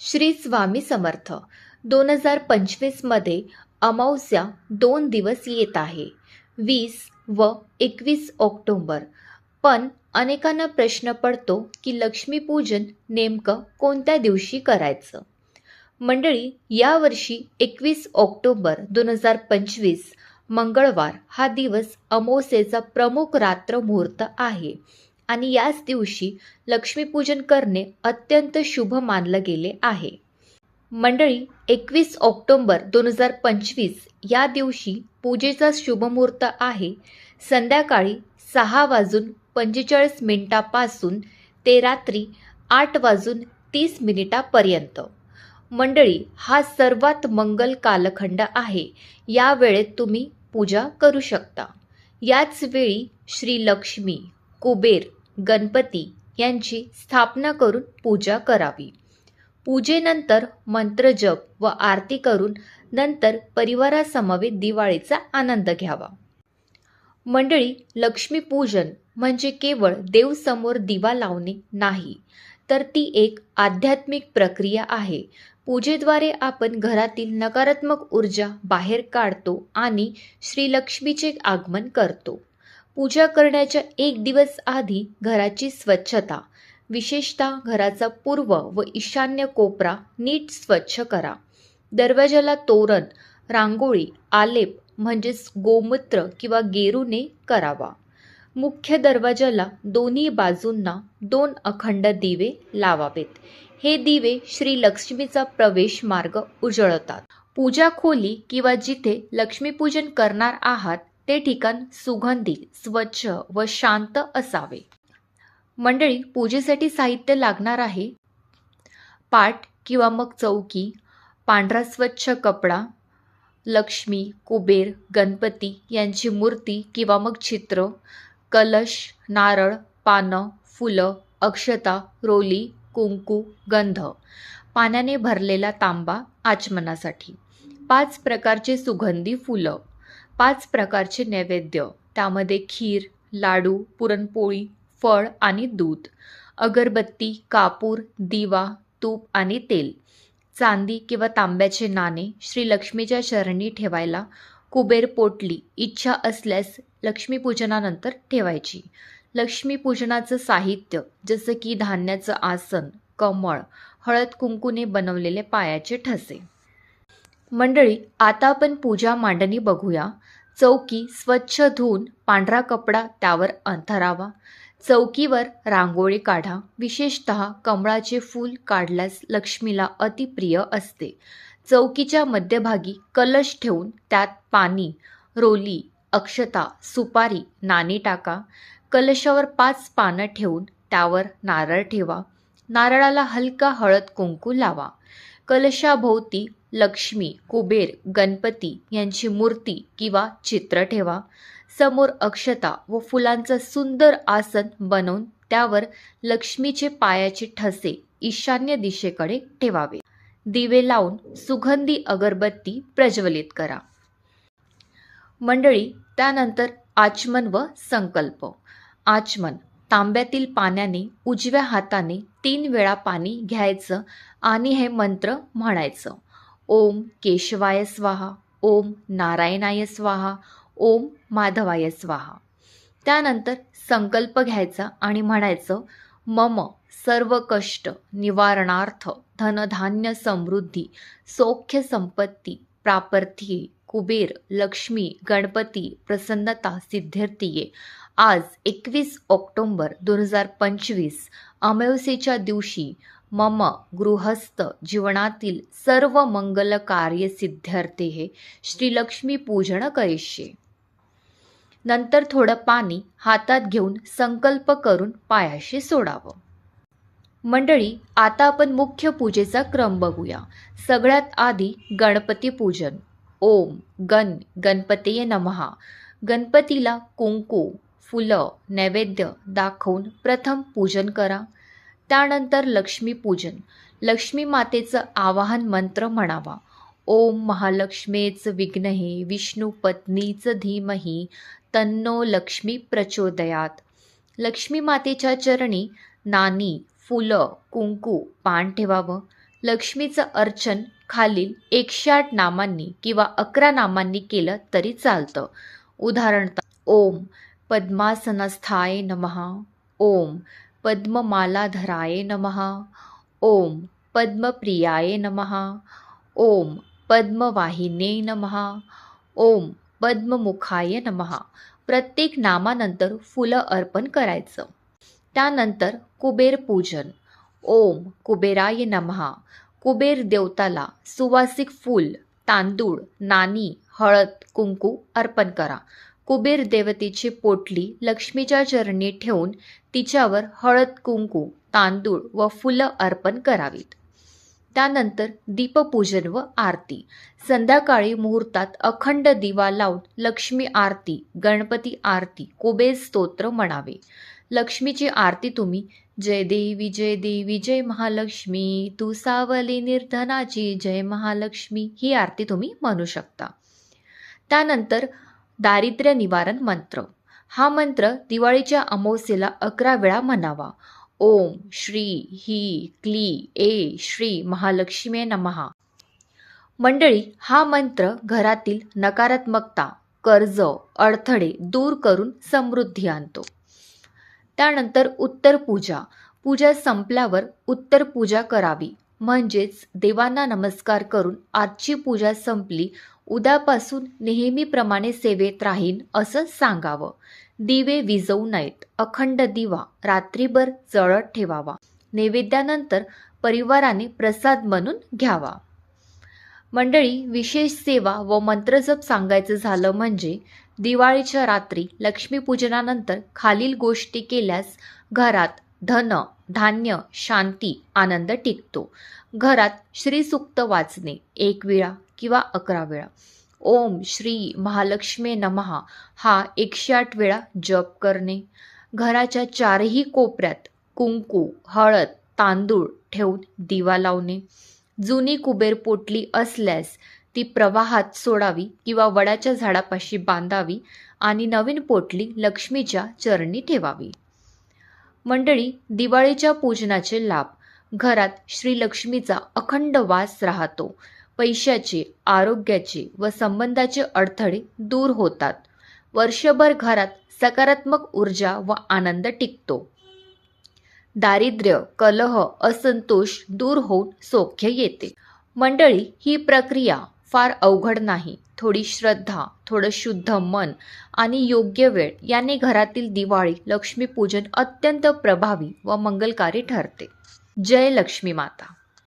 श्री स्वामी समर्थ. दोन हजार पंचवीसमध्ये अमावस्या दोन दिवस येत आहे. वीस व एकवीस ऑक्टोंबर. पण अनेकांना प्रश्न पडतो की लक्ष्मीपूजन नेमकं कोणत्या दिवशी करायचं? मंडळी यावर्षी एकवीस ऑक्टोबर दोन हजार पंचवीस मंगळवार हा दिवस अमावस्येचा प्रमुख रात्र मुहूर्त आहे. आणि याच दिवशी लक्ष्मीपूजन करणे अत्यंत शुभ मानलं गेले आहे. मंडळी एकवीस ऑक्टोंबर दोन हजार पंचवीस या दिवशी पूजेचा शुभमुहूर्त आहे. संध्याकाळी सहा वाजून पंचेचाळीस मिनिटापासून ते रात्री आठ वाजून तीस मिनिटापर्यंत. मंडळी हा सर्वात मंगल कालखंड आहे. या वेळेत तुम्ही पूजा करू शकता. याच वेळी श्री लक्ष्मी कुबेर गणपती यांची स्थापना करून पूजा करावी. पूजेनंतर मंत्रजप व आरती करून नंतर परिवारासमवेत दिवाळीचा आनंद घ्यावा. मंडळी लक्ष्मीपूजन म्हणजे केवळ देवसमोर दिवा लावणे नाही तर ती एक आध्यात्मिक प्रक्रिया आहे. पूजेद्वारे आपण घरातील नकारात्मक ऊर्जा बाहेर काढतो आणि श्रीलक्ष्मीचे आगमन करतो. पूजा करण्याच्या एक दिवस आधी घराची स्वच्छता. विशेषतः घराचा पूर्व व ईशान्य कोपरा नीट स्वच्छ करा. दरवाजाला तोरण रांगोळी आलेप म्हणजेच गोमूत्र किंवा गेरूने करावा. मुख्य दरवाजाला दोन्ही बाजूंना दोन अखंड दिवे लावावेत. हे दिवे श्री लक्ष्मीचा प्रवेश मार्ग उजळतात. पूजा खोली किंवा जिथे लक्ष्मीपूजन करणार आहात ते ठिकाण सुगंधी स्वच्छ व शांत असावे. मंडळी पूजेसाठी साहित्य लागणार आहे. पाट किंवा मग चौकी पांढरा स्वच्छ कपडा लक्ष्मी कुबेर गणपती यांची मूर्ती किंवा मग चित्र कलश नारळ पानं फुलं अक्षता रोली कुंकू गंध पाण्याने भरलेला तांबा आचमनासाठी. पाच प्रकारचे सुगंधी फुलं. पाच प्रकारचे नैवेद्य. त्यामध्ये खीर लाडू पुरणपोळी फळ आणि दूध अगरबत्ती कापूर दिवा तूप आणि तेल चांदी किंवा तांब्याचे नाणे श्रीलक्ष्मीच्या चरणी ठेवायला कुबेर पोटली इच्छा असल्यास लक्ष्मीपूजनानंतर ठेवायची. लक्ष्मीपूजनाचं साहित्य जसं की धान्याचं आसन कमळ हळद कुंकूने बनवलेले पायाचे ठसे. मंडळी आता आपण पूजा मांडणी बघूया. चौकी स्वच्छ धुवून पांढरा कपडा त्यावर अंथरावा. चौकीवर रांगोळी काढा. विशेषत कमळाचे फूल काढल्यास लक्ष्मीला अतिप्रिय असते. चौकीच्या मध्यभागी कलश ठेवून त्यात पाणी रोली अक्षता सुपारी नाणी टाका. कलशावर पाच पानं ठेवून त्यावर नारळ ठेवा. नारळाला हलका हळद कुंकू लावा. कलशाभोवती लक्ष्मी कुबेर गणपती यांची मूर्ती किंवा चित्र ठेवा. समोर अक्षता व फुलांचं सुंदर आसन बनवून त्यावर लक्ष्मीचे पायाचे ठसे ईशान्य दिशेकडे ठेवावे. दिवे लावून सुगंधी अगरबत्ती प्रज्वलित करा. मंडळी त्यानंतर आचमन व संकल्प. आचमन तांब्यातील पाण्याने उजव्या हाताने तीन वेळा पाणी घ्यायचं आणि हे मंत्र म्हणायचं. ओम केशवाय स्वाहा ओम नारायणाय स्वाहा ओम माधवाय स्वाहा. त्यानंतर संकल्प घ्यायचा आणि म्हणायचं मम सर्व कष्ट निवारणार्थ धनधान्य समृद्धी सौख्य संपत्ती प्रापर्थिये कुबेर लक्ष्मी गणपती प्रसन्नता सिद्ध्यर्थीये आज एकवीस ऑक्टोंबर दोन हजार पंचवीस अमावस्येच्या दिवशी मम गृहस्थ जीवनातील सर्व मंगल कार्य सिद्ध्यर्थे हे श्रीलक्ष्मी पूजन करिष्ये. नंतर थोडं पाणी हातात घेऊन संकल्प करून पायाशी सोडावं. मंडळी आता आपण मुख्य पूजेचा क्रम बघूया. सगळ्यात आधी गणपती पूजन. ओम गण गणपतीय नमहा. गणपतीला कुंकू फुलं नैवेद्य दाखवून प्रथम पूजन करा. त्यानंतर लक्ष्मीपूजन. लक्ष्मी मातेचं आवाहन मंत्र म्हणावा. ओम महालक्ष्मीचं विघ्नहे विष्णू पत्नीच धीमही तन्नो लक्ष्मी प्रचोदयात. लक्ष्मी मातेच्या चरणी नाणी फुलं कुंकू पान ठेवावं. लक्ष्मीचं अर्चन खालील एकशे आठ नामांनी किंवा अकरा नामांनी केलं तरी चालतं. उदाहरणतः ओम पद्मासनस्थाय नमः. ओम पद्ममालाधराय नमः। ओम पद्मप्रियाय नमः। ओम पद्मवाहिने नमः। ओम पद्ममुखाय नमः। प्रत्येक नामानंतर फुलं अर्पण करायचं। त्यानंतर कुबेर पूजन। ओम कुबेराय नमः। कुबेर देवताला सुवासिक फूल तांदूळ नाणी हळद कुंकू अर्पण करा। कुबेर देवतेची पोटली लक्ष्मीच्या चरणी ठेवून तिच्यावर हळद कुंकू तांदूळ व फुलं अर्पण करावीत. त्यानंतर दीपपूजन व आरती. संध्याकाळी मुहूर्तात अखंड दिवा लावून लक्ष्मी आरती गणपती आरती कुबेर स्तोत्र म्हणावे. लक्ष्मीची आरती तुम्ही जय देवी जय देवी जय महालक्ष्मी तू सावली निर्धनाची जय महालक्ष्मी ही आरती तुम्ही म्हणू शकता. त्यानंतर दारिद्र्य निवारण मंत्र. हा मंत्र दिवाळीच्या अमावस्येला अकरा वेळा म्हणावा. ओम श्री ही क्ली ए श्री महालक्ष्मी नमहा. मंडळी हा मंत्र घरातील नकारात्मकता कर्ज अडथळे दूर करून समृद्धी आणतो. त्यानंतर उत्तर पूजा. पूजा संपल्यावर उत्तर पूजा करावी. म्हणजेच देवांना नमस्कार करून आजची पूजा संपली. उद्यापासून नेहमीप्रमाणे सेवेत राहीन असं सांगावं. दिवे विजवू नयेत. अखंड दिवा रात्रीभर जळत ठेवावा. नैवेद्यानंतर परिवाराने प्रसाद म्हणून घ्यावा. मंडळी विशेष सेवा व मंत्रजप सांगायचं झालं म्हणजे दिवाळीच्या रात्री लक्ष्मीपूजनानंतर खालील गोष्टी केल्यास घरात धन धान्य शांती आनंद टिकतो. घरात श्रीसुक्त वाचणे एक वेळा किंवा अकरा वेळा. ओम श्री महालक्ष्मी नमहा हा एकशे आठ वेळा जप करणे. घराच्या चारही कोपऱ्यात कुंकू हळद तांदूळ ठेवून दिवा लावणे. जुनी कुबेर पोटली असल्यास ती प्रवाहात सोडावी किंवा वडाच्या झाडापाशी बांधावी आणि नवीन पोटली लक्ष्मीच्या चरणी ठेवावी. मंडळी दिवाळीच्या पूजनाचे लाभ. घरात श्रीलक्ष्मीचा अखंड वास राहतो. पैशाचे आरोग्याचे व संबंधाचे अडथळे दूर होतात. वर्षभर घरात सकारात्मक ऊर्जा व आनंद टिकतो. दारिद्र्य कलह असंतोष दूर होऊन सौख्य येते. मंडळी ही प्रक्रिया फार अवघड नाही. थोडी श्रद्धा थोडं शुद्ध मन आणि योग्य वेळ याने घरातील दिवाळी लक्ष्मीपूजन अत्यंत प्रभावी व मंगलकारी ठरते. जय लक्ष्मी माता.